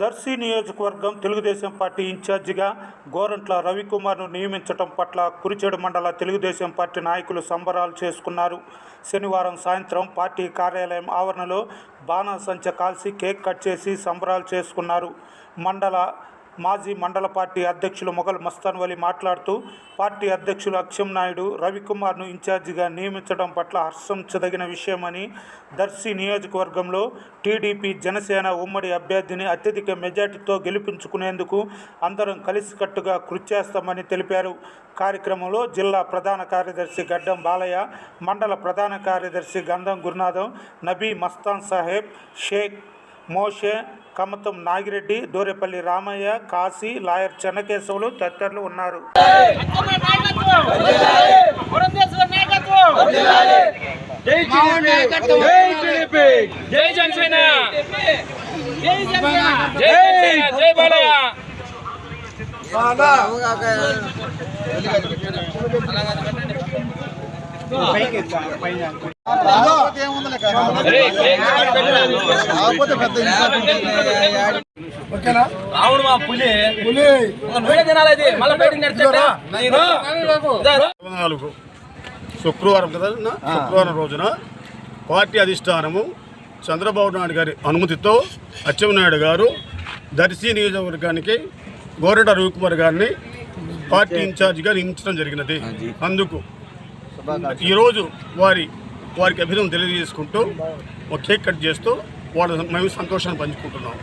దర్శి నియోజకవర్గం తెలుగుదేశం పార్టీ ఇన్ఛార్జిగా గోరంట్ల రవికుమార్ను నియమించడం పట్ల కురిచేడు మండల తెలుగుదేశం పార్టీ నాయకులు సంబరాలు చేసుకున్నారు. శనివారం సాయంత్రం పార్టీ కార్యాలయం ఆవరణలో బాణాసంచ కాల్చి కేక్ కట్ చేసి సంబరాలు చేసుకున్నారు. మండల మాజీ మండల పార్టీ అధ్యక్షులు మొఘల్ మస్తాన్ వలి మాట్లాడుతూ పార్టీ అధ్యక్షులు అక్షం నాయుడు రవికుమార్ను ఇన్ఛార్జిగా నియమించడం పట్ల హర్షించదగిన విషయమని దర్శి నియోజకవర్గంలో టీడీపీ జనసేన ఉమ్మడి అభ్యర్థిని అత్యధిక మెజార్టీతో గెలిపించుకునేందుకు అందరం కలిసికట్టుగా కృషి చేస్తామని తెలిపారు. కార్యక్రమంలో జిల్లా ప్రధాన కార్యదర్శి గడ్డం బాలయ్య మండల ప్రధాన కార్యదర్శి గంధం గురునాథం నబీ మస్తాన్ సాహెబ్ షేక్ మోషే కమతం నాగిరెడ్డి దూరేపల్లి రామయ్య కాశీ లాయర్ చెన్నకేశవులు తదితరులు ఉన్నారు. జై టీడీపీ జై జనసేన జై జనసేన జై జనసేన జై బాలయ్య ఓకేనా రావుడు మా పులి. పులి. తినాలి అది. మళ్ళీ బయటకు శుక్రవారం కదా? శుక్రవారం రోజున పార్టీ అధిష్టానము చంద్రబాబు నాయుడు గారి అనుమతితో అచ్చెన్నాయుడు గారు దర్శి నియోజకవర్గానికి గోరెట రవికుమార్ గారిని పార్టీ ఇన్ఛార్జిగా నియమించడం జరిగినది. అందుకు ఈరోజు వారి వారికి అభినందన తెలియజేసుకుంటూ ఒక కేక్ కట్ చేస్తూ వాళ్ళ మేము సంతోషాన్ని పంచుకుంటున్నాం.